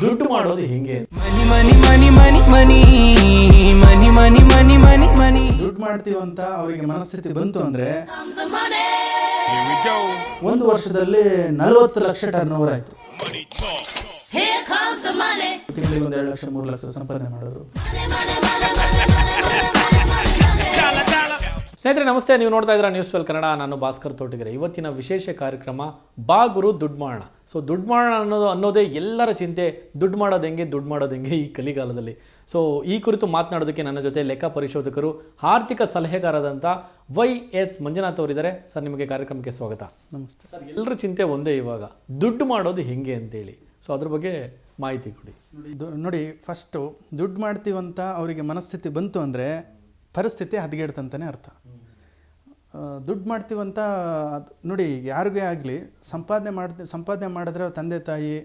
ದುಡ್ಡು ಮಾಡೋದು ಹಿಂಗೆ ದುಡ್ಡು ಮಾಡ್ತೀವಂತ ಅವರಿಗೆ ಮನಸ್ಥಿತಿ ಬಂತು ಅಂದ್ರೆ ಒಂದು ವರ್ಷದಲ್ಲಿ ನಲವತ್ತು ಲಕ್ಷ ಟರ್ನ್ ಓವರ್ ಆಯ್ತು. ತಿಂಗಳಿಗೆ ಒಂದ್ ಎರಡು ಲಕ್ಷ ಮೂರು ಲಕ್ಷ ಸಂಪಾದನೆ ಮಾಡೋರು. ಸ್ನೇಹಿತರೆ ನಮಸ್ತೆ. ನೀವು ನೋಡ್ತಾ ಇದ್ದೀರಾ ನ್ಯೂಸ್ ಟ್ವೆಲ್ ಕನ್ನಡ. ನಾನು ಭಾಸ್ಕರ್ ತೋಟಿಗೆರೆ. ಇವತ್ತಿನ ವಿಶೇಷ ಕಾರ್ಯಕ್ರಮ ಬಾ ಗುರು ದುಡ್ಡು ಮಾಡೋಣ ಸೊ ದುಡ್ಡು ಮಾಡೋಣ ಅನ್ನೋದು ಅನ್ನೋದೇ ಎಲ್ಲರ ಚಿಂತೆ. ದುಡ್ಡು ಮಾಡೋದು ಹೆಂಗೆ ದುಡ್ಡು ಮಾಡೋದು ಹೆಂಗೆ ಈ ಕಲಿಗಾಲದಲ್ಲಿ. ಸೊ ಈ ಕುರಿತು ಮಾತನಾಡೋದಕ್ಕೆ ನನ್ನ ಜೊತೆ ಲೆಕ್ಕ ಪರಿಶೋಧಕರು ಆರ್ಥಿಕ ಸಲಹೆಗಾರರಾದಂಥ ವೈ ಎಸ್ ಮಂಜುನಾಥ್ ಅವರಿದ್ದಾರೆ. ಸರ್ ನಿಮಗೆ ಕಾರ್ಯಕ್ರಮಕ್ಕೆ ಸ್ವಾಗತ. ನಮಸ್ತೆ. ಸರ್ ಎಲ್ಲರ ಚಿಂತೆ ಒಂದೇ ಇವಾಗ. ದುಡ್ಡು ಮಾಡೋದು ಹೆಂಗೆ ಅಂತೇಳಿ. ಸೊ ಅದ್ರ ಬಗ್ಗೆ ಮಾಹಿತಿ ಕೊಡಿ. ನೋಡಿ ಫಸ್ಟು ದುಡ್ಡು ಮಾಡ್ತೀವಂತ ಅವರಿಗೆ ಮನಸ್ಥಿತಿ ಬಂತು ಅಂದರೆ ಪರಿಸ್ಥಿತಿ ಹದಗೆಡ್ತಂತಾನೆ ಅರ್ಥ. ದುಡ್ಡು ಮಾಡ್ತೀವಂತ ನೋಡಿ, ಯಾರಿಗೇ ಆಗಲಿ, ಸಂಪಾದನೆ ಮಾಡಿ ಸಂಪಾದನೆ ಮಾಡಿದ್ರೆ ತಂದೆ, ತಾಯಿ,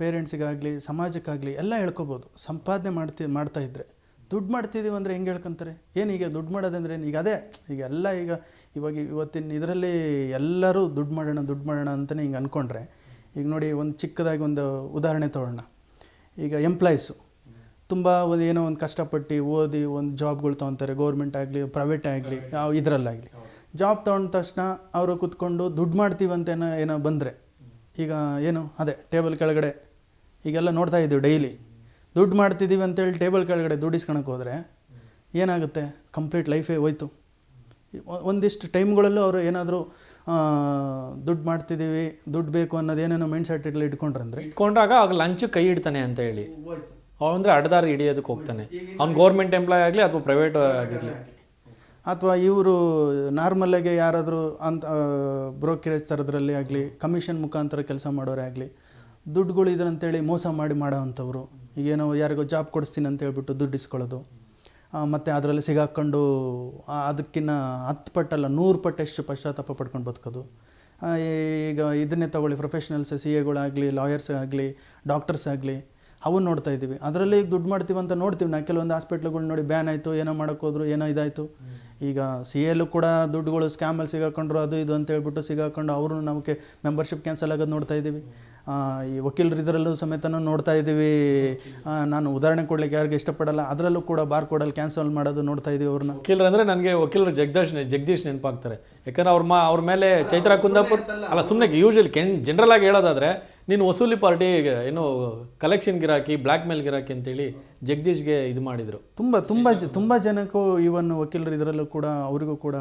ಪೇರೆಂಟ್ಸಿಗಾಗಲಿ, ಸಮಾಜಕ್ಕಾಗಲಿ ಎಲ್ಲ ಹೇಳ್ಕೊಬೋದು. ಸಂಪಾದನೆ ಮಾಡ್ತಿ, ಮಾಡ್ತಾ ಇದ್ದರೆ ದುಡ್ಡು ಮಾಡ್ತಿದ್ದೀವಿ ಅಂದರೆ ಹೆಂಗೆ ಹೇಳ್ಕೊಂತಾರೆ? ಏನು ಈಗ ದುಡ್ಡು ಮಾಡೋದಂದ್ರೆ ಈಗ ಅದೇ, ಈಗ ಎಲ್ಲ ಈಗ ಇವಾಗ ಇವತ್ತಿನ ಇದರಲ್ಲಿ ಎಲ್ಲರೂ ದುಡ್ಡು ಮಾಡೋಣ ದುಡ್ಡು ಮಾಡೋಣ ಅಂತಲೇ ಹಿಂಗೆ ಅಂದ್ಕೊಂಡ್ರೆ ಈಗ ನೋಡಿ ಒಂದು ಚಿಕ್ಕದಾಗಿ ಒಂದು ಉದಾಹರಣೆ ತೊಗೊಳ್ಳೋಣ ಈಗ ಎಂಪ್ಲಾಯೀಸು ತುಂಬ ಒಂದು ಏನೋ ಒಂದು ಕಷ್ಟಪಟ್ಟು ಓದಿ ಒಂದು ಜಾಬ್ಗಳು ತೊಗೊತಾರೆ ಗೌರ್ಮೆಂಟ್ ಆಗಲಿ ಪ್ರೈವೇಟ್ ಆಗಲಿ ಯಾವ ಇದರಲ್ಲಾಗಲಿ. ಜಾಬ್ ತೊಗೊಂಡ ತಕ್ಷಣ ಅವರು ಕೂತ್ಕೊಂಡು ದುಡ್ಡು ಮಾಡ್ತೀವಂತ ಏನೋ ಏನೋ ಬಂದರೆ. ಈಗ ಏನು ಅದೇ ಟೇಬಲ್ ಕೆಳಗಡೆ ಈಗೆಲ್ಲ ನೋಡ್ತಾ ಇದ್ದೀವಿ ಡೈಲಿ ದುಡ್ಡು ಮಾಡ್ತಿದ್ದೀವಿ ಅಂತೇಳಿ ಟೇಬಲ್ ಕೆಳಗಡೆ ದುಡ್ಡಿಸ್ಕೊಳಕ್ಕೆ ಹೋದರೆ ಏನಾಗುತ್ತೆ? ಕಂಪ್ಲೀಟ್ ಲೈಫೇ ಹೋಯ್ತು. ಒಂದಿಷ್ಟು ಟೈಮ್ಗಳಲ್ಲೂ ಅವರು ಏನಾದರೂ ದುಡ್ಡು ಮಾಡ್ತಿದ್ದೀವಿ ದುಡ್ಡು ಬೇಕು ಅನ್ನೋದು ಏನೇನೋ ಮೈಂಡ್ ಸೆಟ್ಟಲ್ಲಿ ಇಟ್ಕೊಂಡ್ರಂದ್ರೆ. ಇಟ್ಕೊಂಡ್ರಾಗ ಆಗ ಲಂಚ್ ಕೈ ಇಡ್ತಾನೆ ಅಂತ ಹೇಳಿ. ಅವಂದ್ರೆ ಅಡ್ದಾರಿ ಹಿಡಿಯೋದಕ್ಕೆ ಹೋಗ್ತಾನೆ. ಅವ್ನು ಗೌರ್ಮೆಂಟ್ ಎಂಪ್ಲಾಯ್ ಆಗಲಿ ಅಥವಾ ಪ್ರೈವೇಟ್ ಆಗಿರಲಿ. ಅಥವಾ ಇವರು ನಾರ್ಮಲಾಗಿ ಯಾರಾದರೂ ಅಂತ ಬ್ರೋಕರೇಜ್ ಥರದ್ರಲ್ಲಿ ಆಗಲಿ ಕಮಿಷನ್ ಮುಖಾಂತರ ಕೆಲಸ ಮಾಡೋರೇ ಆಗಲಿ, ದುಡ್ಡುಗಳು ಇದೆ ಅಂತೇಳಿ ಮೋಸ ಮಾಡಿ ಮಾಡೋ ಅಂಥವ್ರು. ಈಗೇನೋ ಯಾರಿಗೋ ಜಾಬ್ ಕೊಡಿಸ್ತೀನಿ ಅಂತ ಹೇಳ್ಬಿಟ್ಟು ದುಡ್ಡು ಇಸ್ಕೊಳ್ಳೋದು. ಮತ್ತು ಅದರಲ್ಲಿ ಸಿಗಾಕ್ಕೊಂಡು ಅದಕ್ಕಿಂತ ಹತ್ತು ಪಟ್ಟಲ್ಲ, ನೂರು ಪಟ್ಟಷ್ಟು ಪಶ್ಚಾತ್ತಾಪ ಪಡ್ಕೊಂಡು ಬದುಕೋದು. ಈಗ ಇದನ್ನೇ ತಗೊಳ್ಳಿ ಪ್ರೊಫೆಷನಲ್ಸ್ ಸಿ ಎಗಳಾಗಲಿ ಲಾಯರ್ಸ್ ಆಗಲಿ ಡಾಕ್ಟರ್ಸ್ ಆಗಲಿ ಅವನ್ನ ನೋಡ್ತಾ ಇದ್ದೀವಿ. ಅದರಲ್ಲಿ ಈಗ ದುಡ್ಡು ಮಾಡ್ತೀವಿ ಅಂತ ನೋಡ್ತೀವಿ. ನಾ ಕೆಲವೊಂದು ಹಾಸ್ಪಿಟ್ಲ್ಗಳು ನೋಡಿ ಬ್ಯಾನ್ ಆಯಿತು ಏನೋ ಮಾಡೋಕ್ಕೋದ್ರು ಏನೋ ಇದಾಯಿತು. ಈಗ ಸಿ ಎಲ್ಲು ಕೂಡ ದುಡ್ಡುಗಳು ಸ್ಕ್ಯಾಮಲ್ಲಿ ಸಿಗಾಕೊಂಡ್ರು ಅದು ಇದು ಅಂತ ಹೇಳ್ಬಿಟ್ಟು ಸಿಗಾಕೊಂಡು ಅವರು ನಮಗೆ ಮೆಂಬರ್ಶಿಪ್ ಕ್ಯಾನ್ಸಲ್ ಆಗೋದು ನೋಡ್ತಾ ಇದ್ದೀವಿ. ಈ ವಕೀಲರು ಇದರಲ್ಲೂ ಸಮೇತನೂ ನೋಡ್ತಾ ಇದ್ದೀವಿ. ನಾನು ಉದಾಹರಣೆ ಕೊಡ್ಲಿಕ್ಕೆ ಯಾರಿಗೂ ಇಷ್ಟಪಡಲ್ಲ. ಅದರಲ್ಲೂ ಕೂಡ ಬಾರ್ ಕೋಡಲ್ಲಿ ಕ್ಯಾನ್ಸಲ್ ಮಾಡೋದು ನೋಡ್ತಾ ಇದ್ದೀವಿ ಅವ್ರನ್ನ ವಕೀಲರು ಅಂದರೆ ನನಗೆ ವಕೀಲರು ಜಗದೀಶ್ ಜಗದೀಶ್ ನೆನಪಾಗ್ತಾರೆ. ಯಾಕಂದ್ರೆ ಅವ್ರ ಮಾ ಅವ್ರ ಮೇಲೆ ಚೈತ್ರ ಕುಂದಾಪುರ್ ಅಲ್ಲ ಸುಮ್ಮನೆ ಯೂಶಲಿ ಕೆನ್ ಜನರಲ್ ಆಗಿ ಹೇಳೋದಾದ್ರೆ ನೀನು ವಸೂಲಿ ಪಾರ್ಟಿ ಏನು ಕಲೆಕ್ಷನ್ ಗಿರಾಕಿ ಬ್ಲ್ಯಾಕ್ ಮೇಲ್ ಗಿರಾಕಿ ಅಂತೇಳಿ ಜಗದೀಶ್ಗೆ ಇದು ಮಾಡಿದರು. ತುಂಬ ತುಂಬ ತುಂಬ ಜನಕ್ಕೂ ಇವನ್ ವಕೀಲರು ಇದರಲ್ಲೂ ಕೂಡ, ಅವರಿಗೂ ಕೂಡ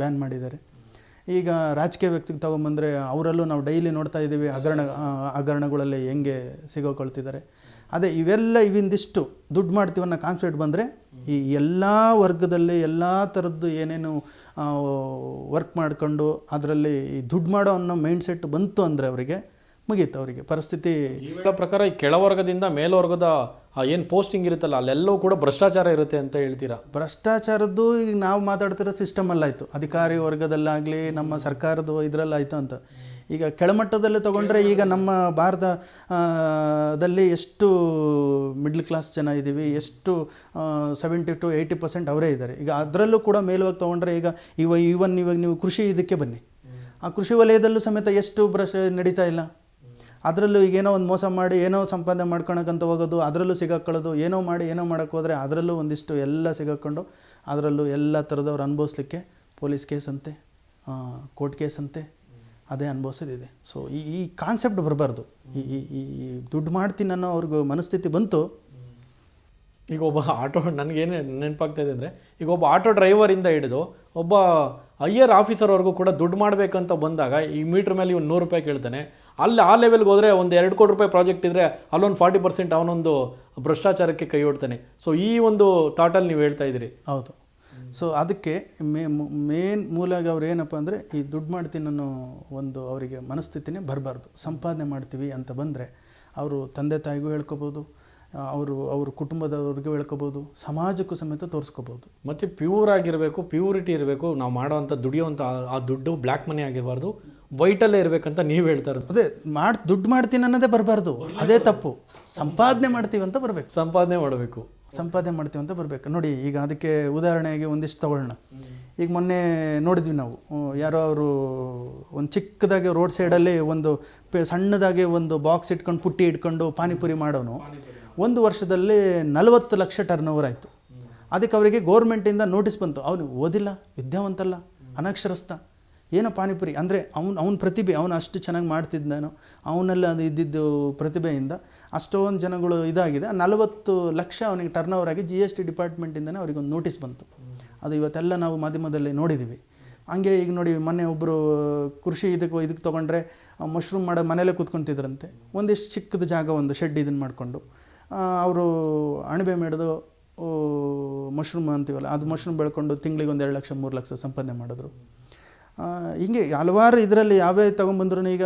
ಬ್ಯಾನ್ ಮಾಡಿದ್ದಾರೆ. ಈಗ ರಾಜಕೀಯ ವ್ಯಕ್ತಿಗೆ ತಗೊಂಬಂದರೆ ಅವರಲ್ಲೂ ನಾವು ಡೈಲಿ ನೋಡ್ತಾ ಇದ್ದೀವಿ ಹಗರಣ ಹಗರಣಗಳಲ್ಲಿ ಹೆಂಗೆ ಸಿಗೋಕೊಳ್ತಿದ್ದಾರೆ. ಅದೇ ಇವೆಲ್ಲ ಇವಿಂದಿಷ್ಟು ದುಡ್ಡು ಮಾಡ್ತೀವಿ ಅನ್ನೋ ಕಾನ್ಸೆಪ್ಟ್ ಬಂದರೆ ಈ ಎಲ್ಲ ವರ್ಗದಲ್ಲಿ ಎಲ್ಲ ಥರದ್ದು ಏನೇನು ವರ್ಕ್ ಮಾಡ್ಕೊಂಡು ಅದರಲ್ಲಿ ದುಡ್ಡು ಮಾಡೋ ಅನ್ನೋ ಮೈಂಡ್ ಸೆಟ್ ಬಂತು ಅಂದರೆ ಅವರಿಗೆ ಮುಗೀತು ಅವರಿಗೆ ಪರಿಸ್ಥಿತಿ. ಪ್ರಕಾರ ಈ ಕೆಳವರ್ಗದಿಂದ ಮೇಲ್ವರ್ಗದ ಏನು ಪೋಸ್ಟಿಂಗ್ ಇರುತ್ತಲ್ಲ ಅಲ್ಲೆಲ್ಲವೂ ಕೂಡ ಭ್ರಷ್ಟಾಚಾರ ಇರುತ್ತೆ ಅಂತ ಹೇಳ್ತೀರಾ? ಭ್ರಷ್ಟಾಚಾರದ್ದು ಈಗ ನಾವು ಮಾತಾಡ್ತಿರೋ ಸಿಸ್ಟಮಲ್ಲಾಯಿತು ಅಧಿಕಾರಿ ವರ್ಗದಲ್ಲಾಗಲಿ ನಮ್ಮ ಸರ್ಕಾರದ ಇದರಲ್ಲಾಯಿತು ಅಂತ. ಈಗ ಕೆಳಮಟ್ಟದಲ್ಲಿ ತಗೊಂಡ್ರೆ ಈಗ ನಮ್ಮ ಭಾರತದಲ್ಲಿ ದಲ್ಲಿ ಎಷ್ಟು ಮಿಡ್ಲ್ ಕ್ಲಾಸ್ ಜನ ಇದ್ದೀವಿ ಎಷ್ಟು ಸೆವೆಂಟಿ ಟು ಏಯ್ಟಿ ಪರ್ಸೆಂಟ್ ಅವರೇ ಇದ್ದಾರೆ. ಈಗ ಅದರಲ್ಲೂ ಕೂಡ ಮೇಲುವಾಗಿ ತೊಗೊಂಡ್ರೆ ಈಗ ಇವ ಇವನ್ ಇವಾಗ ನೀವು ಕೃಷಿ ಇದಕ್ಕೆ ಬನ್ನಿ. ಆ ಕೃಷಿ ವಲಯದಲ್ಲೂ ಸಮೇತ ಎಷ್ಟು ಬ್ರಷ್ ನಡೀತಾ ಇಲ್ಲ. ಅದರಲ್ಲೂ ಈಗ ಏನೋ ಒಂದು ಮೋಸ ಮಾಡಿ, ಏನೋ ಸಂಪಾದನೆ ಮಾಡ್ಕೊಳಕ್ಕಂತ ಹೋಗೋದು, ಅದರಲ್ಲೂ ಸಿಗಾಕೊಳ್ಳೋದು, ಏನೋ ಮಾಡಿ, ಏನೋ ಮಾಡೋಕ್ಕೆ ಹೋದರೆ ಅದರಲ್ಲೂ ಒಂದಿಷ್ಟು ಎಲ್ಲ ಸಿಗಾಕೊಂಡು ಅದರಲ್ಲೂ ಎಲ್ಲ ಥರದವ್ರು ಅನುಭವಿಸ್ಲಿಕ್ಕೆ ಪೊಲೀಸ್ ಕೇಸ್ ಅಂತೆ ಕೋರ್ಟ್ ಕೇಸ್ ಅಂತೆ, ಅದೇ ಅನುಭವಿಸೋದಿದೆ. ಸೊ ಈ ಈ ಕಾನ್ಸೆಪ್ಟ್ ಬರಬಾರ್ದು. ಈ ಈ ದುಡ್ಡು ಮಾಡ್ತೀನಿ ಅನ್ನೋ ಅವ್ರಿಗೂ ಮನಸ್ಥಿತಿ ಬಂತು ಈಗ ಒಬ್ಬ ಆಟೋ, ನನಗೇನು ನೆನಪಾಗ್ತಾ ಇದೆ ಅಂದರೆ, ಈಗ ಒಬ್ಬ ಆಟೋ ಡ್ರೈವರಿಂದ ಹಿಡಿದು ಒಬ್ಬ ಹೈಯರ್ ಆಫೀಸರ್ವರೆಗೂ ಕೂಡ ದುಡ್ಡು ಮಾಡಬೇಕಂತ ಬಂದಾಗ, ಈ ಮೀಟ್ರ್ ಮೇಲೆ ಇವ್ನು ನೂರು ರೂಪಾಯಿ ಕೇಳ್ತಾನೆ. ಅಲ್ಲಿ ಆ ಲೆವೆಲ್ಗೆ ಹೋದರೆ ಒಂದು ಎರಡು ಕೋಟಿ ರೂಪಾಯಿ ಪ್ರಾಜೆಕ್ಟ್ ಇದ್ದರೆ ಅಲ್ಲೊಂದು ಫಾರ್ಟಿ ಪರ್ಸೆಂಟ್ ಅವನೊಂದು ಭ್ರಷ್ಟಾಚಾರಕ್ಕೆ ಕೈ ಹೊಡ್ತಾನೆ ಸೊ ಈ ಒಂದು ಥಾಟಲ್ಲಿ ನೀವು ಹೇಳ್ತಾ ಇದ್ದೀರಿ. ಹೌದು. ಸೊ ಅದಕ್ಕೆ ಮೇ ಮೇನ್ ಮೂಲಾಗಿ ಅವ್ರು ಏನಪ್ಪ ಅಂದರೆ, ಈ ದುಡ್ಡು ಮಾಡ್ತೀನಿ ಅನ್ನೋ ಒಂದು ಅವರಿಗೆ ಮನಸ್ಥಿತಿನೇ ಬರಬಾರ್ದು. ಸಂಪಾದನೆ ಮಾಡ್ತೀವಿ ಅಂತ ಬಂದರೆ, ಅವರು ತಂದೆ ತಾಯಿಗೂ ಹೇಳ್ಕೊಬೋದು ಅವರು ಅವ್ರ ಕುಟುಂಬದವ್ರಿಗೆ ಹೇಳ್ಕೋಬೋದು ಸಮಾಜಕ್ಕೂ ಸಮೇತ ತೋರಿಸ್ಕೋಬೋದು. ಮತ್ತು ಪ್ಯೂರ್ ಆಗಿರಬೇಕು ಪ್ಯೂರಿಟಿ ಇರಬೇಕು ನಾವು ಮಾಡೋವಂಥ ದುಡಿಯೋವಂಥ ಆ- ದುಡ್ಡು ಬ್ಲ್ಯಾಕ್ ಮನಿ ಆಗಿರಬಾರ್ದು ವೈಟಲ್ಲೇ ಇರಬೇಕಂತ ನೀವು ಹೇಳ್ತಾ ಇರೋದು. ಅದೇ ಮಾಡಿ ದುಡ್ಡು ಮಾಡ್ತೀನಿ ಅನ್ನೋದೇ ಬರಬಾರ್ದು. ಅದೇ ತಪ್ಪು. ಸಂಪಾದನೆ ಮಾಡ್ತೀವಿ ಅಂತ ಬರಬೇಕು. ಸಂಪಾದನೆ ಮಾಡಬೇಕು. ಸಂಪಾದನೆ ಮಾಡ್ತೀವಿ ಅಂತ ಬರಬೇಕು. ನೋಡಿ ಈಗ ಅದಕ್ಕೆ ಉದಾಹರಣೆಗೆ ಒಂದಿಷ್ಟು ತಗೊಳ್ಳೋಣ. ಈಗ ಮೊನ್ನೆ ನೋಡಿದ್ವಿ ನಾವು. ಯಾರೋ ಅವರು ಒಂದು ಚಿಕ್ಕದಾಗಿ ರೋಡ್ ಸೈಡಲ್ಲಿ ಒಂದು ಪೆ- ಸಣ್ಣದಾಗಿ ಒಂದು ಬಾಕ್ಸ್ ಇಟ್ಕೊಂಡು ಪುಟ್ಟಿ ಇಟ್ಕೊಂಡು ಪಾನಿಪುರಿ ಮಾಡೋನು. ಒಂದು ವರ್ಷದಲ್ಲಿ ನಲವತ್ತು ಲಕ್ಷ ಟರ್ನ್ ಓವರ್ ಆಯಿತು. ಅದಕ್ಕೆ ಅವರಿಗೆ ಗೌರ್ಮೆಂಟಿಂದ ನೋಟಿಸ್ ಬಂತು. ಅವನು ಓದಿಲ್ಲ, ವಿದ್ಯಾವಂತಲ್ಲ, ಅನಕ್ಷರಸ್ಥ. ಏನೋ ಪಾನಿಪುರಿ. ಅಂದರೆ ಅವ್ನು, ಅವ್ನ ಪ್ರತಿಭೆ, ಅವನು ಅಷ್ಟು ಚೆನ್ನಾಗಿ ಮಾಡ್ತಿದ್ದಾನೋ ಅವನಲ್ಲಿ ಅದು ಇದ್ದಿದ್ದು ಪ್ರತಿಭೆಯಿಂದ ಅಷ್ಟೊಂದು ಜನಗಳು ಇದಾಗಿದೆ. ನಲವತ್ತು ಲಕ್ಷ ಅವನಿಗೆ ಟರ್ನ್ ಓವರ್ ಆಗಿ ಜಿ ಎಸ್ ಟಿ ಡಿಪಾರ್ಟ್ಮೆಂಟಿಂದನೇ ಅವರಿಗೆ ಒಂದು ನೋಟಿಸ್ ಬಂತು. ಅದು ಇವತ್ತೆಲ್ಲ ನಾವು ಮಾಧ್ಯಮದಲ್ಲಿ ನೋಡಿದ್ದೀವಿ ಹಂಗೆ ಈಗ ನೋಡಿ, ಮೊನ್ನೆ ಒಬ್ಬರು ಕೃಷಿ ಇದಕ್ಕೆ ಇದಕ್ಕೆ ತೊಗೊಂಡ್ರೆ ಮಶ್ರೂಮ್ ಮಾಡೋ ಮನೇಲೇ ಕೂತ್ಕೊಂತಿದ್ರಂತೆ. ಒಂದಿಷ್ಟು ಚಿಕ್ಕದ ಜಾಗ ಒಂದು ಶೆಡ್ ಇದನ್ನು ಮಾಡಿಕೊಂಡು. ಅವರು ಅಣಬೆ ಮೇಡ್ದು ಮಶ್ರೂಮ್ ಅಂತೀವಲ್ಲ, ಅದು ಮಶ್ರೂಮ್ ಬೆಳ್ಕೊಂಡು ತಿಂಗಳಿಗೆ ಒಂದು ಎರಡು ಲಕ್ಷ, ಮೂರು ಲಕ್ಷ ಸಂಪಾದನೆ ಮಾಡಿದ್ರು. ಹೀಗೆ ಹಲವಾರು ಇದರಲ್ಲಿ ಯಾವೇ ತೊಗೊಂಬಂದ್ರೂ ಈಗ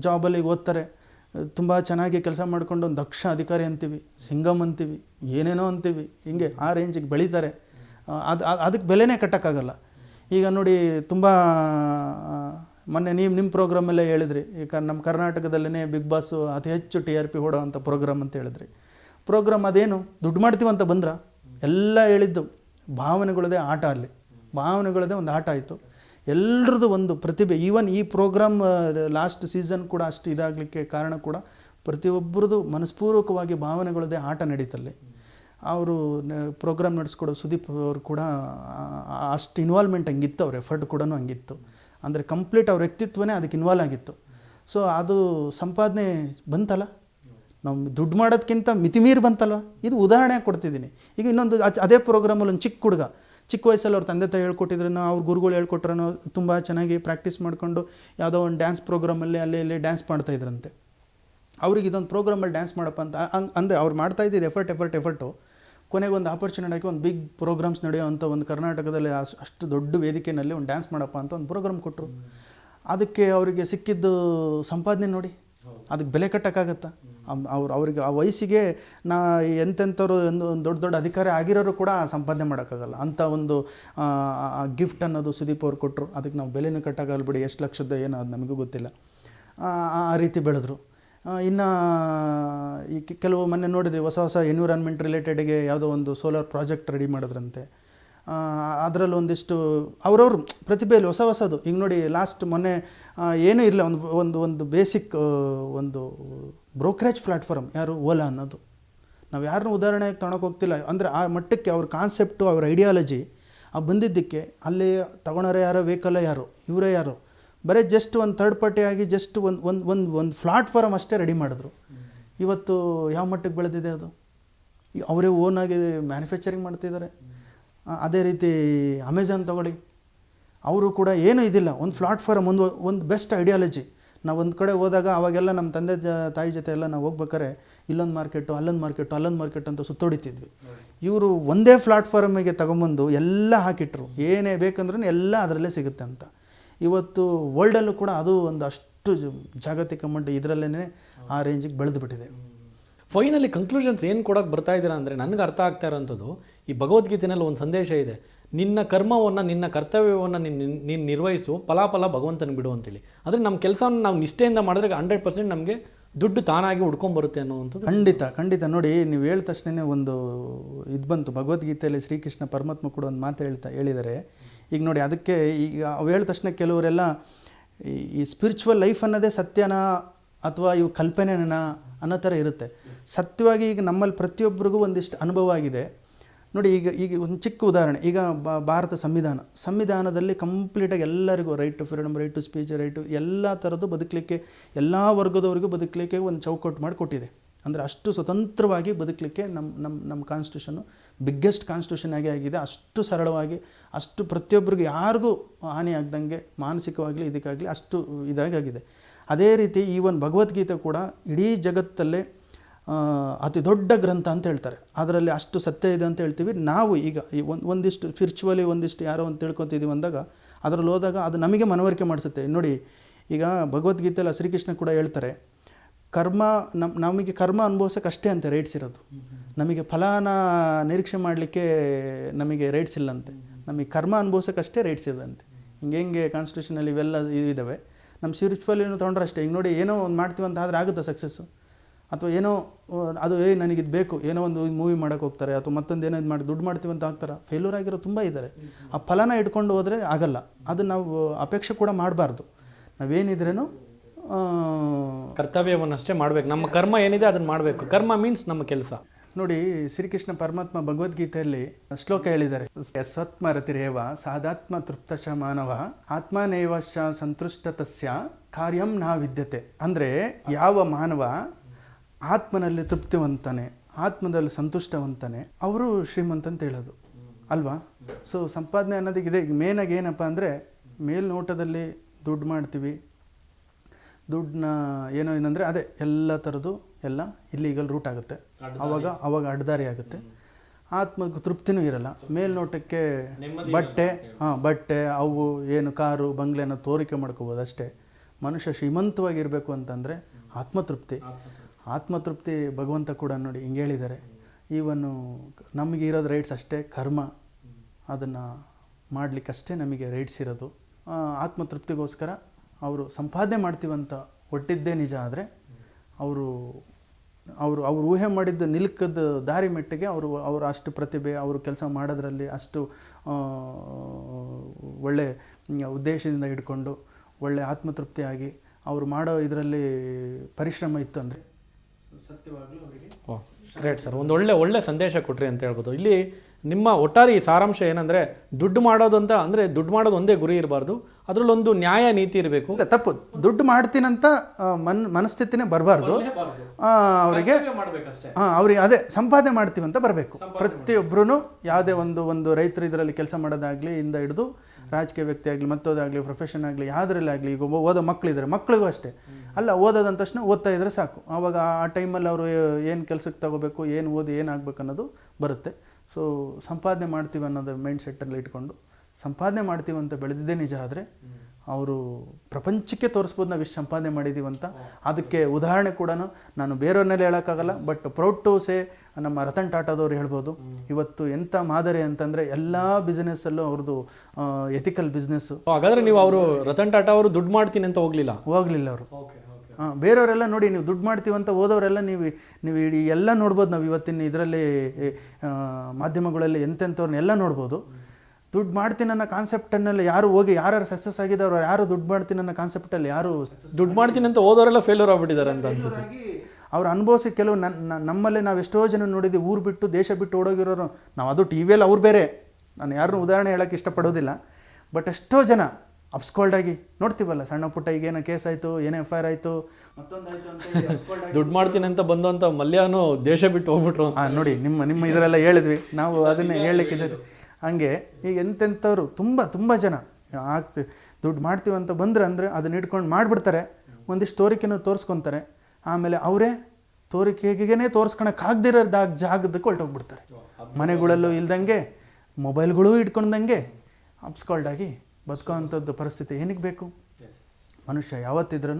ಜಾಬಲ್ಲಿ ಓದ್ತಾರೆ. ತುಂಬ ಚೆನ್ನಾಗಿ ಕೆಲಸ ಮಾಡ್ಕೊಂಡು ಒಂದು ದಕ್ಷ ಅಧಿಕಾರಿ ಅಂತೀವಿ, ಸಿಂಗಮ್ ಅಂತೀವಿ, ಏನೇನೋ ಅಂತೀವಿ, ಹಿಂಗೆ ಆ ರೇಂಜಿಗೆ ಬೆಳೀತಾರೆ. ಅದು, ಅದು- ಅದಕ್ಕೆ ಬೆಲೆನೇ ಕಟ್ಟೋಕ್ಕಾಗಲ್ಲ. ಈಗ ನೋಡಿ ತುಂಬ ಮೊನ್ನೆ ನೀವು ನಿಮ್ಮ ಪ್ರೋಗ್ರಾಮಲ್ಲೇ ಹೇಳಿದ್ರಿ, ಈಗ ನಮ್ಮ ಕರ್ನಾಟಕದಲ್ಲೇ ಬಿಗ್ ಬಾಸು ಅತಿ ಹೆಚ್ಚು ಟಿ ಆರ್ ಪಿ ಹೊಡೋವಂಥ ಪ್ರೋಗ್ರಾಮ್ ಅಂತ ಹೇಳಿದ್ರಿ. ಪ್ರೋಗ್ರಾಮ್ ಅದೇನು? ದುಡ್ಡು ಮಾಡ್ತೀವಂತ ಬಂದ್ರ ಎಲ್ಲ ಹೇಳಿದ್ದು ಭಾವನೆಗಳದೇ ಆಟ ಅಲ್ಲಿ. ಭಾವನೆಗಳದೇ ಒಂದು ಆಟ ಆಯಿತು. ಎಲ್ಲರದ್ದು ಒಂದು ಪ್ರತಿಭೆ. ಈವನ್ ಈ ಪ್ರೋಗ್ರಾಮ್ ಲಾಸ್ಟ್ ಸೀಸನ್ ಕೂಡ ಅಷ್ಟು ಇದಾಗಲಿಕ್ಕೆ ಕಾರಣ ಕೂಡ ಪ್ರತಿಯೊಬ್ಬರದು ಮನಸ್ಪೂರ್ವಕವಾಗಿ ಭಾವನೆಗಳದೇ ಆಟ ನಡೀತಲ್ಲಿ ಅವರು ಪ್ರೋಗ್ರಾಮ್ ನಡೆಸ್ಕೊಡೋ ಸುದೀಪ್ ಅವರು ಕೂಡ ಅಷ್ಟು ಇನ್ವಾಲ್ವ್ಮೆಂಟ್ ಹಂಗಿತ್ತು. ಅವ್ರ ಎಫರ್ಟ್ ಕೂಡ ಹಂಗಿತ್ತು. ಅಂದರೆ ಕಂಪ್ಲೀಟ್ ಅವ್ರ ವ್ಯಕ್ತಿತ್ವನೇ ಅದಕ್ಕೆ ಇನ್ವಾಲ್ವ್ ಆಗಿತ್ತು. ಸೊ ಅದು ಸಂಪಾದನೆ ಬಂತಲ್ಲ? ನಾವು ದುಡ್ಡು ಮಾಡೋದಕ್ಕಿಂತ ಮಿತಿಮೀರಿ ಬಂತಲ್ವ? ಇದು ಉದಾಹರಣೆ ಕೊಡ್ತಿದ್ದೀನಿ. ಈಗ ಇನ್ನೊಂದು ಅದೇ ಪ್ರೋಗ್ರಾಮಲ್ಲಿ ಒಂದು ಚಿಕ್ಕ ಹುಡುಗ ಚಿಕ್ಕ ವಯಸ್ಸಲ್ಲಿ ಅವ್ರ ತಂದೆ ತಾಯಿ ಹೇಳ್ಕೊಟ್ಟಿದ್ರೂ ಅವ್ರ ಗುರುಗಳು ಹೇಳ್ಕೊಟ್ರೂ ತುಂಬ ಚೆನ್ನಾಗಿ ಪ್ರಾಕ್ಟೀಸ್ ಮಾಡಿಕೊಂಡು ಯಾವುದೋ ಒಂದು ಡ್ಯಾನ್ಸ್ ಪ್ರೋಗ್ರಾಮಲ್ಲಿ ಅಲ್ಲಿ ಇಲ್ಲಿ ಡ್ಯಾನ್ಸ್ ಮಾಡ್ತಾಯಿದ್ರಂತೆ ಅವ್ರಿಗೆ ಇದೊಂದು ಪ್ರೋಗ್ರಾಮಲ್ಲಿ ಡ್ಯಾನ್ಸ್ ಮಾಡಪ್ಪ ಅಂತ ಅಂದರೆ ಅವ್ರು ಮಾಡ್ತಾ ಇದ್ದಿದ್ದು ಎಫರ್ಟ್ ಎಫರ್ಟ್ ಎಫರ್ಟು ಕೊನೆಗೆ ಒಂದು ಆಪರ್ಚುನಿಟಿ ಆಗಿ ಒಂದು ಬಿಗ್ ಪ್ರೋಗ್ರಾಮ್ಸ್ ನಡೆಯುವಂಥ ಒಂದು ಕರ್ನಾಟಕದಲ್ಲಿ ಅಷ್ಟು ಅಷ್ಟು ದೊಡ್ಡ ವೇದಿಕೆಯಲ್ಲಿ ಒಂದು ಡ್ಯಾನ್ಸ್ ಮಾಡಪ್ಪ ಅಂತ ಒಂದು ಪ್ರೋಗ್ರಾಮ್ ಕೊಟ್ಟರು ಅದಕ್ಕೆ ಅವರಿಗೆ ಸಿಕ್ಕಿದ್ದು ಸಂಪಾದನೆ ನೋಡಿ. ಅದಕ್ಕೆ ಬೆಲೆ ಕಟ್ಟೋಕ್ಕಾಗತ್ತಾ? ಅವ್ರು, ಅವ್ರಿಗೆ ಆ ವಯಸ್ಸಿಗೆ ನಾ ಎಂತೆಂಥವ್ರು ಒಂದು ದೊಡ್ಡ ದೊಡ್ಡ ಅಧಿಕಾರಿ ಆಗಿರೋರು ಕೂಡ ಸಂಪಾದನೆ ಮಾಡೋಕ್ಕಾಗಲ್ಲ. ಅಂಥ ಒಂದು ಗಿಫ್ಟ್ ಅನ್ನೋದು ಸುದೀಪ್ ಅವ್ರು ಕೊಟ್ಟರು ಅದಕ್ಕೆ ನಾವು ಬೆಲೆನೂ ಕಟ್ಟಾಗಲ್ಲ ಬಿಡಿ, ಎಷ್ಟು ಲಕ್ಷದ ಏನು ಅದು ನಮಗೂ ಗೊತ್ತಿಲ್ಲ. ಆ ರೀತಿ ಬೆಳೆದ್ರು. ಇನ್ನು ಈ ಕೆಲವು ಮೊನ್ನೆ ನೋಡಿದ್ರಿ, ಹೊಸ ಹೊಸ ಎನ್ವಿರಾನ್ಮೆಂಟ್ ರಿಲೇಟೆಡ್ಗೆ ಯಾವುದೋ ಒಂದು ಸೋಲಾರ್ ಪ್ರಾಜೆಕ್ಟ್ ರೆಡಿ ಮಾಡಿದ್ರಂತೆ. ಅದರಲ್ಲಿ ಒಂದಿಷ್ಟು ಅವ್ರವ್ರು ಪ್ರತಿಭೆಯಲ್ಲಿ ಹೊಸ ಹೊಸದು. ಈಗ ನೋಡಿ ಲಾಸ್ಟ್ ಮೊನ್ನೆ ಏನೂ ಇಲ್ಲ ಒಂದು ಒಂದು ಒಂದು ಬೇಸಿಕ್ ಒಂದು ಬ್ರೋಕರೇಜ್ ಪ್ಲಾಟ್ಫಾರ್ಮ್ ಯಾರು? ಓಲಾ ಅನ್ನೋದು. ನಾವು ಯಾರನ್ನೂ ಉದಾಹರಣೆಗೆ ತೊಗೊಳಕ್ಕೆ ಹೋಗ್ತಿಲ್ಲ. ಅಂದರೆ ಆ ಮಟ್ಟಕ್ಕೆ ಅವ್ರ ಕಾನ್ಸೆಪ್ಟು ಅವ್ರ ಐಡಿಯಾಲಜಿ ಆ ಬಂದಿದ್ದಕ್ಕೆ ಅಲ್ಲಿ ತಗೊಳೋರೆ ಯಾರೋ ವೆಹಿಕಲ್ಲ ಯಾರು, ಇವರೇ ಯಾರು. ಬರೀ ಜಸ್ಟ್ ಒಂದು ಥರ್ಡ್ ಪಾರ್ಟಿ ಆಗಿ ಜಸ್ಟ್ ಒಂದು ಒಂದು ಒಂದು ಒಂದು ಪ್ಲಾಟ್ಫಾರ್ಮ್ ಅಷ್ಟೇ ರೆಡಿ ಮಾಡಿದ್ರು. ಇವತ್ತು ಯಾವ ಮಟ್ಟಕ್ಕೆ ಬೆಳೆದಿದೆ ಅದು? ಅವರೇ ಓನಾಗಿ ಮ್ಯಾನುಫ್ಯಾಕ್ಚರಿಂಗ್ ಮಾಡ್ತಿದ್ದಾರೆ ಅದೇ ರೀತಿ ಅಮೆಝಾನ್ ತಗೊಳ್ಳಿ. ಅವರು ಕೂಡ ಏನೂ ಇದಿಲ್ಲ. ಒಂದು ಪ್ಲಾಟ್ಫಾರ್ಮ್ ಒಂದು ಒಂದು ಬೆಸ್ಟ್ ಐಡಿಯಾಲಜಿ ನಾವು ಒಂದು ಕಡೆ ಹೋದಾಗ ಅವಾಗೆಲ್ಲ ನಮ್ಮ ತಂದೆ ಜ, ತಾಯಿ ಜೊತೆ ಎಲ್ಲ ನಾವು ಹೋಗ್ಬೇಕಾರೆ ಇಲ್ಲೊಂದು ಮಾರ್ಕೆಟು ಅಲ್ಲೊಂದು ಮಾರ್ಕೆಟು ಅಲ್ಲೊಂದು ಮಾರ್ಕೆಟ್ ಅಂತ ಸುತ್ತೋಡಿತಿದ್ವಿ. ಇವರು ಒಂದೇ ಪ್ಲಾಟ್ಫಾರ್ಮಿಗೆ ತಗೊಂಬಂದು ಎಲ್ಲ ಹಾಕಿಟ್ರು. ಏನೇ ಬೇಕಂದ್ರೂ ಎಲ್ಲ ಅದರಲ್ಲೇ ಸಿಗುತ್ತೆ ಅಂತ. ಇವತ್ತು ವರ್ಲ್ಡಲ್ಲೂ ಕೂಡ ಅದು ಒಂದು ಅಷ್ಟು ಜಾಗತಿಕ ಮಟ್ಟ ಇದರಲ್ಲೇ ಆ ರೇಂಜಿಗೆ ಬೆಳೆದು ಬಿಟ್ಟಿದೆ ಫೈನಲಿ ಕನ್ಕ್ಲೂಷನ್ಸ್ ಏನು ಕೊಡೋಕೆ ಬರ್ತಾ ಇದ್ದೀರಾ ಅಂದರೆ, ನನಗೆ ಅರ್ಥ ಆಗ್ತಾ ಇರೋಂಥದ್ದು ಈ ಭಗವದ್ಗೀತೆನಲ್ಲಿ ಒಂದು ಸಂದೇಶ ಇದೆ. ನಿನ್ನ ಕರ್ಮವನ್ನು, ನಿನ್ನ ಕರ್ತವ್ಯವನ್ನು ನೀನು ನೀನು ನಿರ್ವಹಿಸು, ಫಲಾಫಲ ಭಗವಂತನ ಬಿಡು ಅಂತೇಳಿ. ಆದರೆ ನಮ್ಮ ಕೆಲಸವನ್ನು ನಾವು ನಿಷ್ಠೆಯಿಂದ ಮಾಡಿದ್ರೆ ಹಂಡ್ರೆಡ್ ಪರ್ಸೆಂಟ್ ನಮಗೆ ದುಡ್ಡು ತಾನಾಗಿ ಹುಡ್ಕೊಂಬರುತ್ತೆ ಅನ್ನುವಂಥದ್ದು. ಖಂಡಿತ ಖಂಡಿತ. ನೋಡಿ, ನೀವು ಹೇಳಿದ ತಕ್ಷಣವೇ ಒಂದು ಇದು ಬಂತು. ಭಗವದ್ಗೀತೆಯಲ್ಲಿ ಶ್ರೀಕೃಷ್ಣ ಪರಮಾತ್ಮ ಕೂಡ ಒಂದು ಮಾತು ಹೇಳ್ತಾ ಹೇಳಿದರೆ, ಈಗ ನೋಡಿ, ಅದಕ್ಕೆ ಈಗ ಅವು ಹೇಳಿದ ತಕ್ಷಣ ಕೆಲವರೆಲ್ಲ ಈ ಸ್ಪಿರಿಚುವಲ್ ಲೈಫ್ ಅನ್ನೋದೇ ಸತ್ಯನಾ ಅಥವಾ ಇವು ಕಲ್ಪನೆನ ಅನ್ನೋ ಥರ ಇರುತ್ತೆ. ಸತ್ಯವಾಗಿ ಈಗ ನಮ್ಮಲ್ಲಿ ಪ್ರತಿಯೊಬ್ಬರಿಗೂ ಒಂದಿಷ್ಟು ಅನುಭವ ಆಗಿದೆ. ನೋಡಿ, ಈಗ ಈಗ ಒಂದು ಚಿಕ್ಕ ಉದಾಹರಣೆ. ಈಗ ಭಾರತ ಸಂವಿಧಾನ. ಸಂವಿಧಾನದಲ್ಲಿ ಕಂಪ್ಲೀಟಾಗಿ ಎಲ್ಲರಿಗೂ right to freedom right to speech right to ಎಲ್ಲ ಥರದ್ದು ಬದುಕಲಿಕ್ಕೆ, ಎಲ್ಲ ವರ್ಗದವರಿಗೂ ಬದುಕಲಿಕ್ಕೆ ಒಂದು ಚೌಕಟ್ಟು ಮಾಡಿ ಕೊಟ್ಟಿದೆ. ಅಂದರೆ ಅಷ್ಟು ಸ್ವತಂತ್ರವಾಗಿ ಬದುಕಲಿಕ್ಕೆ ನಮ್ಮ ನಮ್ಮ ನಮ್ಮ ಕಾನ್ಸ್ಟಿಟ್ಯೂಷನ್ನು ಬಿಗ್ಗೆಸ್ಟ್ ಕಾನ್ಸ್ಟಿಟ್ಯೂಷನ್ ಆಗಿ ಆಗಿದೆ. ಅಷ್ಟು ಸರಳವಾಗಿ, ಅಷ್ಟು ಪ್ರತಿಯೊಬ್ಬರಿಗೂ ಯಾರಿಗೂ ಹಾನಿ ಆಗ್ದಂಗೆ, ಮಾನಸಿಕವಾಗಲಿ, ಇದಕ್ಕಾಗಲಿ ಅಷ್ಟು ಇದಾಗಿ ಆಗಿದೆ ಅದೇ ರೀತಿ ಈ ಒಂದು ಭಗವದ್ಗೀತೆ ಕೂಡ ಇಡೀ ಜಗತ್ತಲ್ಲೇ ಅತಿ ದೊಡ್ಡ ಗ್ರಂಥ ಅಂತ ಹೇಳ್ತಾರೆ. ಅದರಲ್ಲಿ ಅಷ್ಟು ಸತ್ಯ ಇದೆ ಅಂತ ಹೇಳ್ತೀವಿ. ನಾವು ಈಗ ಈ ಒಂದು ಒಂದಿಷ್ಟು ಸ್ಪಿರಿಚುವಲಿ ಒಂದಿಷ್ಟು ಯಾರೋ ಒಂದು ತಿಳ್ಕೊತಿದ್ದೀವಿ ಅಂದಾಗ ಅದರಲ್ಲಿ ಹೋದಾಗ ಅದು ನಮಗೆ ಮನವರಿಕೆ ಮಾಡಿಸುತ್ತೆ. ನೋಡಿ, ಈಗ ಭಗವದ್ಗೀತೆಯಲ್ಲಿ ಶ್ರೀಕೃಷ್ಣ ಕೂಡ ಹೇಳ್ತಾರೆ, ಕರ್ಮ ನಮ್ಮ ನಮಗೆ ಕರ್ಮ ಅನುಭವಿಸೋಕೆ ಅಷ್ಟೇ ಅಂತೆ ರೈಟ್ಸ್ ಇರೋದು. ನಮಗೆ ಫಲಾನ ನಿರೀಕ್ಷೆ ಮಾಡಲಿಕ್ಕೆ ನಮಗೆ ರೈಟ್ಸ್ ಇಲ್ಲಂತೆ. ನಮಗೆ ಕರ್ಮ ಅನುಭವಿಸೋಕೆ ಅಷ್ಟೇ ರೈಟ್ಸ್ ಇದಂತೆ ಹಿಂಗೆ ಹೆಂಗೆ ಕಾನ್ಸ್ಟಿಟ್ಯೂಷನಲ್ಲಿ ಇವೆಲ್ಲ ಇದಾವೆ. ನಮ್ಮ ಸ್ಪಿರಿಚುವಲಿನೂ ತೊಗೊಂಡ್ರೆ ಅಷ್ಟೇ. ಈಗ ನೋಡಿ, ಏನೋ ಒಂದು ಮಾಡ್ತೀವಿ ಅಂತ ಆದರೆ ಆಗುತ್ತಾ ಸಕ್ಸಸ್ಸು ಅಥವಾ ಏನೋ ಅದು ಏ ನನಗಿದು ಬೇಕು ಏನೋ ಒಂದು ಮೂವಿ ಮಾಡೋಕೆ ಹೋಗ್ತಾರೆ ಅಥವಾ ಮತ್ತೊಂದು ಏನೋ ಇದು ಮಾಡಿ ದುಡ್ಡು ಮಾಡ್ತೀವಿ ಅಂತ ಆಗ್ತಾರೆ? ಫೇಲ್ಯೂರ್ ಆಗಿರೋ ತುಂಬ ಇದ್ದಾರೆ ಆ ಫಲನ ಇಟ್ಕೊಂಡು ಹೋದರೆ ಆಗಲ್ಲ. ಅದು ನಾವು ಅಪೇಕ್ಷೆ ಕೂಡ ಮಾಡಬಾರ್ದು. ನಾವೇನಿದ್ರೇನು ಕರ್ತವ್ಯವನ್ನಷ್ಟೇ ಮಾಡಬೇಕು. ನಮ್ಮ ಕರ್ಮ ಏನಿದೆ ಅದನ್ನು ಮಾಡಬೇಕು. ಕರ್ಮ ಮೀನ್ಸ್ ನಮ್ಮ ಕೆಲಸ. ನೋಡಿ ಶ್ರೀಕೃಷ್ಣ ಪರಮಾತ್ಮ ಭಗವದ್ಗೀತೆಯಲ್ಲಿ ಶ್ಲೋಕ ಹೇಳಿದ್ದಾರೆ. ಯಸ್ವತ್ಮರತಿರೇವ ಸಾಧಾತ್ಮ ತೃಪ್ತಶ ಮಾನವ ಆತ್ಮನೇವಶ ಸಂತುಷ್ಟ ತಸ್ಯ ಕಾರ್ಯಂ ನಾ ವಿದ್ಯತೆ. ಅಂದರೆ ಯಾವ ಮಾನವ ಆತ್ಮನಲ್ಲಿ ತೃಪ್ತಿವಂತಾನೆ ಆತ್ಮದಲ್ಲಿ ಸಂತುಷ್ಟವಂತಾನೆ ಅವರು ಶ್ರೀಮಂತ ಅಂತ ಹೇಳೋದು. ಅಲ್ವಾ? ಸೊ ಸಂಪಾದನೆ ಅನ್ನೋದಕ್ಕೆ ಇದೆ. ಮೇನಾಗಿ ಏನಪ್ಪ ಅಂದರೆ ಮೇಲ್ನೋಟದಲ್ಲಿ ದುಡ್ಡು ಮಾಡ್ತೀವಿ. ದುಡ್ಡನ್ನ ಏನೋ ಏನಂದರೆ ಅದೇ ಎಲ್ಲ ಥರದ್ದು ಎಲ್ಲ ಇಲ್ಲಿಗಲ್ ರೂಟ್ ಆಗುತ್ತೆ. ಅವಾಗ ಅವಾಗ ಅಡ್ಡದಾರಿ ಆಗುತ್ತೆ. ಆತ್ಮಕ್ಕೆ ತೃಪ್ತಿನೂ ಇರಲ್ಲ. ಮೇಲ್ನೋಟಕ್ಕೆ ಬಟ್ಟೆ ಹಾಂ ಬಟ್ಟೆ ಅವು ಏನು ಕಾರು ಬಂಗ್ಲೆನ ತೋರಿಕೆ ಮಾಡ್ಕೋಬೋದು ಅಷ್ಟೇ. ಮನುಷ್ಯ ಶ್ರೀಮಂತವಾಗಿರಬೇಕು ಅಂತಂದರೆ ಆತ್ಮತೃಪ್ತಿ. ಆತ್ಮತೃಪ್ತಿ ಭಗವಂತ ಕೂಡ ನೋಡಿ ಹಿಂಗೆ ಹೇಳಿದ್ದಾರೆ. ಈವನ್ನು ನಮಗೆ ಇರೋದು ರೈಟ್ಸ್ ಅಷ್ಟೇ, ಕರ್ಮ. ಅದನ್ನು ಮಾಡಲಿಕ್ಕಷ್ಟೇ ನಮಗೆ ರೈಟ್ಸ್ ಇರೋದು. ಆತ್ಮತೃಪ್ತಿಗೋಸ್ಕರ ಅವರು ಸಂಪಾದನೆ ಮಾಡ್ತೀವಂತ ಹೊಟ್ಟಿದ್ದೇ ನಿಜ ಆದರೆ, ಅವರು ಅವರು, ಅವ್ರು ಊಹೆ ಮಾಡಿದ್ದು ನಿಲ್ಕದ ದಾರಿ ಮೆಟ್ಟಿಗೆ ಅವರು ಅವರು ಅಷ್ಟು ಪ್ರತಿಭೆ, ಅವರು ಕೆಲಸ ಮಾಡೋದ್ರಲ್ಲಿ ಅಷ್ಟು ಒಳ್ಳೆ ಉದ್ದೇಶದಿಂದ ಹಿಡ್ಕೊಂಡು ಒಳ್ಳೆ ಆತ್ಮತೃಪ್ತಿಯಾಗಿ ಅವರು ಮಾಡೋ ಇದರಲ್ಲಿ ಪರಿಶ್ರಮ ಇತ್ತು ಅಂದರೆ Sette var det, var det ikke? Great sir ಒಂದು ಒಳ್ಳೆ ಒಳ್ಳೆ ಸಂದೇಶ ಕೊಟ್ರಿ ಅಂತ ಹೇಳ್ಬೋದು. ಇಲ್ಲಿ ನಿಮ್ಮ ಒಟ್ಟಾರೆ ಈ ಸಾರಾಂಶ ಏನಂದ್ರೆ ದುಡ್ಡು ಮಾಡೋದಂತ ಅಂತ ಅಂದ್ರೆ ದುಡ್ಡು ಮಾಡೋದು ಒಂದೇ ಗುರಿ ಇರಬಾರ್ದು. ಅದರಲ್ಲೊಂದು ನ್ಯಾಯ ನೀತಿ ಇರಬೇಕು. ಇಲ್ಲ ತಪ್ಪು. ದುಡ್ಡು ಮಾಡ್ತೀನಂತ ಮನ್ ಮನಸ್ಥಿತಿನೇ ಬರಬಾರ್ದು. ಅವರಿಗೆ ಹಾಂ ಅವ್ರಿಗೆ ಅದೇ ಸಂಪಾದನೆ ಮಾಡ್ತೀವಿ ಅಂತ ಬರಬೇಕು. ಪ್ರತಿಯೊಬ್ಬರೂ ಯಾವುದೇ ಒಂದು ಒಂದು ರೈತರು ಇದರಲ್ಲಿ ಕೆಲಸ ಮಾಡೋದಾಗಲಿ ಇಂದ ಹಿಡಿದು ರಾಜಕೀಯ ವ್ಯಕ್ತಿ ಆಗಲಿ ಮತ್ತೋದಾಗಲಿ ಪ್ರೊಫೆಷನ್ ಆಗಲಿ ಯಾವುದ್ರಲ್ಲಿ ಆಗಲಿ ಈಗ ಒಬ್ಬ ಓದೋ ಮಕ್ಕಳಿದ್ದಾರೆ ಮಕ್ಕಳಿಗೂ ಅಷ್ಟೇ. ಅಲ್ಲ ಓದೋದಂತ ತಕ್ಷಣ ಓದ್ತಾ ಇದ್ರೆ ಸಾಕು. ಅವಾಗ ಆ ಟೈಮಲ್ಲಿ ಅವರು ಏನು ಕೆಲಸಕ್ಕೆ ತಗೋಬೇಕು ಏನು ಓದಿ ಏನಾಗಬೇಕು ಅನ್ನೋದು ಬರುತ್ತೆ. ಸೊ ಸಂಪಾದನೆ ಮಾಡ್ತೀವಿ ಅನ್ನೋದು ಮೈಂಡ್ ಸೆಟ್ಟಲ್ಲಿ ಇಟ್ಕೊಂಡು ಸಂಪಾದನೆ ಮಾಡ್ತೀವಿ ಅಂತ ಬೆಳೆದಿದ್ದೇ ನಿಜ ಆದರೆ ಅವರು ಪ್ರಪಂಚಕ್ಕೆ ತೋರಿಸ್ಬೋದು ನಾವು ಇಷ್ಟು ಸಂಪಾದನೆ ಮಾಡಿದ್ದೀವಿ ಅಂತ. ಅದಕ್ಕೆ ಉದಾಹರಣೆ ಕೂಡ ನಾನು ಬೇರೆಯವ್ರನ್ನೆಲ್ಲ ಹೇಳೋಕ್ಕಾಗಲ್ಲ ಬಟ್ ಪ್ರೌಡ್ ಟು ಸೇ ನಮ್ಮ ರತನ್ ಟಾಟಾದವ್ರು ಹೇಳ್ಬೋದು ಇವತ್ತು ಎಂಥ ಮಾದರಿ ಅಂತಂದರೆ ಎಲ್ಲ ಬಿಸ್ನೆಸ್ಸಲ್ಲೂ ಅವ್ರದ್ದು ಎಥಿಕಲ್ ಬಿಸ್ನೆಸ್ಸು ಹಾಗಾದ್ರೆ ನೀವು ಅವರು ರತನ್ ಟಾಟಾ ಅವರು ದುಡ್ಡು ಮಾಡ್ತೀನಿ ಅಂತ ಹೋಗಲಿಲ್ಲ? ಹೋಗಲಿಲ್ಲ ಅವರು. ಹಾಂ ಬೇರೆಯವರೆಲ್ಲ ನೋಡಿ ನೀವು ದುಡ್ಡು ಮಾಡ್ತೀವಿ ಅಂತ ಓದೋರೆಲ್ಲ ನೀವು ನೀವು ಇಡೀ ಎಲ್ಲ ನೋಡ್ಬೋದು ನಾವು ಇವತ್ತಿನ ಇದರಲ್ಲಿ ಮಾಧ್ಯಮಗಳಲ್ಲಿ ಎಂತೆಂಥವ್ರನ್ನ ಎಲ್ಲ ನೋಡ್ಬೋದು. ದುಡ್ಡು ಮಾಡ್ತೀನಿ ಅನ್ನೋ ಕಾನ್ಸೆಪ್ಟನ್ನೆಲ್ಲ ಯಾರು ಹೋಗಿ ಯಾರು ಸಕ್ಸಸ್ ಆಗಿದ್ದವ್ರು ಯಾರು ದುಡ್ಡು ಮಾಡ್ತೀನಿ ಅನ್ನೋ ಕಾನ್ಸೆಪ್ಟಲ್ಲಿ ಯಾರು ದುಡ್ಡು ಮಾಡ್ತೀನಿ ಅಂತ ಓದೋರೆಲ್ಲ ಫೇಲ್ಯೂರ್ ಆಗ್ಬಿಟ್ಟಿದ್ದಾರೆ ಅಂತ ಅನ್ಸುತ್ತೆ. ಅವ್ರು ಅನುಭವಿಸಿ ಕೆಲವು ನನ್ನ ನಮ್ಮಲ್ಲೇ ನಾವು ಎಷ್ಟೋ ಜನ ನೋಡಿದ್ದೀವಿ ಊರು ಬಿಟ್ಟು ದೇಶ ಬಿಟ್ಟು ಓಡೋಗಿರೋರು. ನಾವು ಅದು ಟಿ ವಿಯಲ್ಲಿ ಅವ್ರು ಬೇರೆ. ನಾನು ಯಾರನ್ನೂ ಉದಾಹರಣೆ ಹೇಳೋಕ್ಕೆ ಇಷ್ಟಪಡೋದಿಲ್ಲ. ಬಟ್ ಎಷ್ಟೋ ಜನ ಅಪ್ಸ್ಕೋಲ್ಡ್ ಆಗಿ ನೋಡ್ತೀವಲ್ಲ ಸಣ್ಣ ಪುಟ್ಟ ಈಗ ಏನೋ ಕೇಸ್ ಆಯಿತು ಏನೇ ಎಫ್ ಐ ಆರ್ ಆಯಿತು ಆಗಿ ದುಡ್ಡು ಮಾಡ್ತೀನಿ ಅಂತ ಬಂದಂಥ ಮಲ್ಯಾನು ದೇಶ ಬಿಟ್ಟು ಹೋಗ್ಬಿಟ್ರು ಹಾಂ ನೋಡಿ ನಿಮ್ಮ ನಿಮ್ಮ ಇದರೆಲ್ಲ ಹೇಳಿದ್ವಿ ನಾವು ಅದನ್ನೇ ಹೇಳಲಿಕ್ಕಿದ್ದೀವಿ ಹಂಗೆ ಈಗ ಎಂತೆಂಥವ್ರು ತುಂಬ ತುಂಬ ಜನ ಆಗ್ತಿ ದುಡ್ಡು ಮಾಡ್ತೀವಿ ಅಂತ ಬಂದ್ರೆ ಅಂದರೆ ಅದನ್ನ ಇಟ್ಕೊಂಡು ಮಾಡಿಬಿಡ್ತಾರೆ ಒಂದಿಷ್ಟು ತೋರಿಕೆನೂ ತೋರಿಸ್ಕೊತಾರೆ ಆಮೇಲೆ ಅವರೇ ತೋರಿಕೆಗೇ ತೋರಿಸ್ಕೊಳಕ್ಕಾಗ್ದಿರೋ ದಾಗ ಜಾಗದಕ್ಕೆ ಹೊರಟೋಗ್ಬಿಡ್ತಾರೆ. ಮನೆಗಳಲ್ಲೂ ಇಲ್ದಂಗೆ ಮೊಬೈಲ್ಗಳು ಇಟ್ಕೊಂಡಂಗೆ ಅಪ್ಸ್ಕಾಲ್ಡ್ ಆಗಿ ಬದುಕೋ ಅಂಥದ್ದು ಪರಿಸ್ಥಿತಿ ಏನಕ್ಕೆ ಬೇಕು? ಮನುಷ್ಯ ಯಾವತ್ತಿದ್ರೂ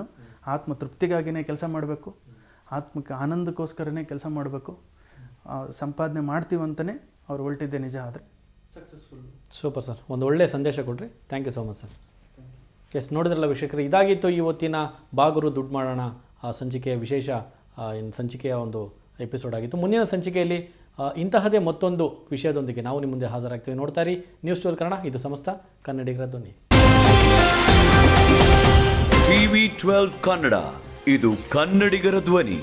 ಆತ್ಮ ತೃಪ್ತಿಗಾಗಿನೇ ಕೆಲಸ ಮಾಡಬೇಕು. ಆತ್ಮಕ್ಕೆ ಆನಂದಕ್ಕೋಸ್ಕರನೇ ಕೆಲಸ ಮಾಡಬೇಕು. ಸಂಪಾದನೆ ಮಾಡ್ತೀವಂತಲೇ ಅವ್ರು ಹೊರಟಿದ್ದೆ ನಿಜ ಆದರೆ. ಸಕ್ಸಸ್ಫುಲ್ ಸೂಪರ್ ಸರ್ ಒಂದು ಒಳ್ಳೆಯ ಸಂದೇಶ ಕೊಡ್ರಿ thank you so much sir yes ನೋಡಿದ್ರಲ್ಲ ವೀಕ್ಷಕರು ಇದಾಗಿತ್ತು ಇವತ್ತಿನ ಬಾಗುರು ದುಡ್ಡು ಮಾಡೋಣ ಆ ಸಂಚಿಕೆಯ ವಿಶೇಷ ಸಂಚಿಕೆಯ ಒಂದು ಎಪಿಸೋಡ್ ಆಗಿತ್ತು. ಮುಂದಿನ ಸಂಚಿಕೆಯಲ್ಲಿ ಇಂತಹದೇ ಮತ್ತೊಂದು ವಿಷಯದೊಂದಿಗೆ ನಾವು ನಿಮ್ಮ ಮುಂದೆ ಹಾಜರಾಗ್ತೇವೆ. ನೋಡ್ತಾ ಇರಿ ನ್ಯೂಸ್ ಟೋಲ್ ಕನ್ನಡ, ಇದು ಸಮಸ್ತ ಕನ್ನಡಿಗರ ಧ್ವನಿ. ಟಿವಿ ಟ್ವೆಲ್ವ್ ಕನ್ನಡ, ಇದು ಕನ್ನಡಿಗರ ಧ್ವನಿ.